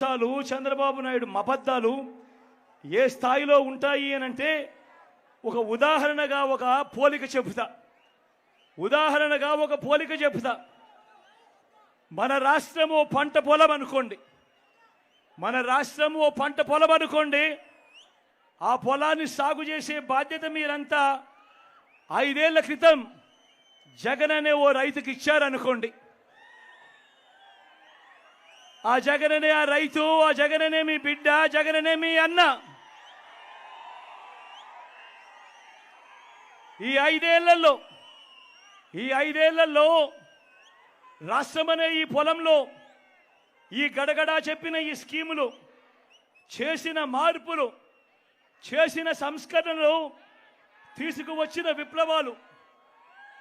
అబద్ధాలు చంద్రబాబు నాయుడు అబద్ధాలు ఏ స్థాయిలో ఉంటాయి అని అంటే ఒక ఉదాహరణగా ఒక పోలిక చెబుతా. ఉదాహరణగా ఒక పోలిక చెబుతా. మన రాష్ట్రం ఓ పంట పొలం అనుకోండి. మన రాష్ట్రం ఓ పంట పొలం అనుకోండి ఆ పొలాన్ని సాగు చేసే బాధ్యత మీరంతా ఐదేళ్ళ క్రితం జగన్ అనే ఓ రైతుకి ఇచ్చారనుకోండి. ఆ జగననే ఆ రైతు ఆ జగననే మీ బిడ్డ జగననే మీ అన్న. ఈ ఐదేళ్ళలో ఈ ఐదేళ్ళలో రాష్ట్రమనే ఈ పొలంలో ఈ గడగడా చెప్పిన ఈ స్కీములు చేసిన మార్పులు చేసిన సంస్కరణలు తీసుకువచ్చిన విప్లవాలు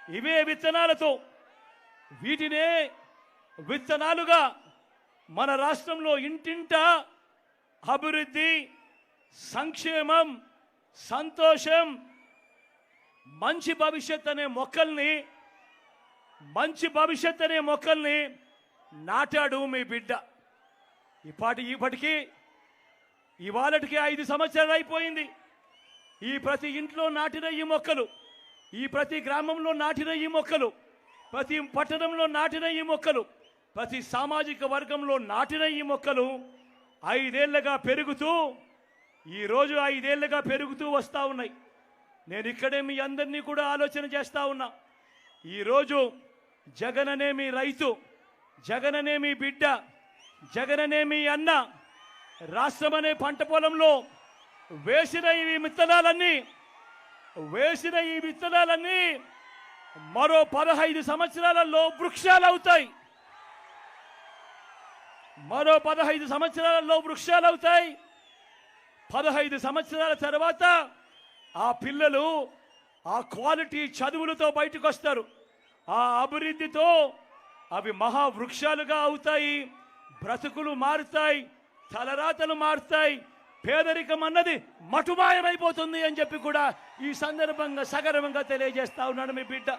ఇవే విత్తనాలతో వీటినే విత్తనాలుగా మన రాష్ట్రంలో ఇంటింట అభివృద్ధి సంక్షేమం సంతోషం మంచి భవిష్యత్ అనే మొక్కల్ని మంచి భవిష్యత్ అనే మొక్కల్ని నాటాడు మీ బిడ్డ. ఇప్పటి ఇప్పటికీ ఇవాళటికి ఐదు సంవత్సరాలు అయిపోయింది. ఈ ప్రతి ఇంట్లో నాటిన ఈ మొక్కలు ఈ ప్రతి గ్రామంలో నాటిన ఈ మొక్కలు ప్రతి పట్టణంలో నాటిన ఈ మొక్కలు ప్రతి సామాజిక వర్గంలో నాటిన ఈ మొక్కలు ఐదేళ్ళుగా పెరుగుతూ ఈరోజు ఐదేళ్ళుగా పెరుగుతూ వస్తూ ఉన్నాయి. నేను ఇక్కడే మీ అందరినీ కూడా ఆలోచన చేస్తూ ఉన్నా. ఈరోజు జగన్ మీ రైతు జగననేమి మీ బిడ్డ జగననేమి మీ అన్న రాష్ట్రం అనే పంట పొలంలో వేసిన ఈ విత్తనాలన్నీ వేసిన ఈ విత్తనాలన్నీ మరో పదహైదు సంవత్సరాలలో వృక్షాలు అవుతాయి మరో పదహైదు సంవత్సరాలలో వృక్షాలు అవుతాయి. పదహైదు సంవత్సరాల తర్వాత ఆ పిల్లలు ఆ క్వాలిటీ చదువులతో బయటకు వస్తారు ఆ అభివృద్ధితో అవి మహావృక్షాలుగా అవుతాయి. బ్రతుకులు మారుతాయి. తలరాతలు మారుతాయి. పేదరికం అన్నది మటుమాయమైపోతుంది అని చెప్పి కూడా ఈ సందర్భంగా సగర్వంగా తెలియజేస్తా ఉన్నాడు మీ బిడ్డ.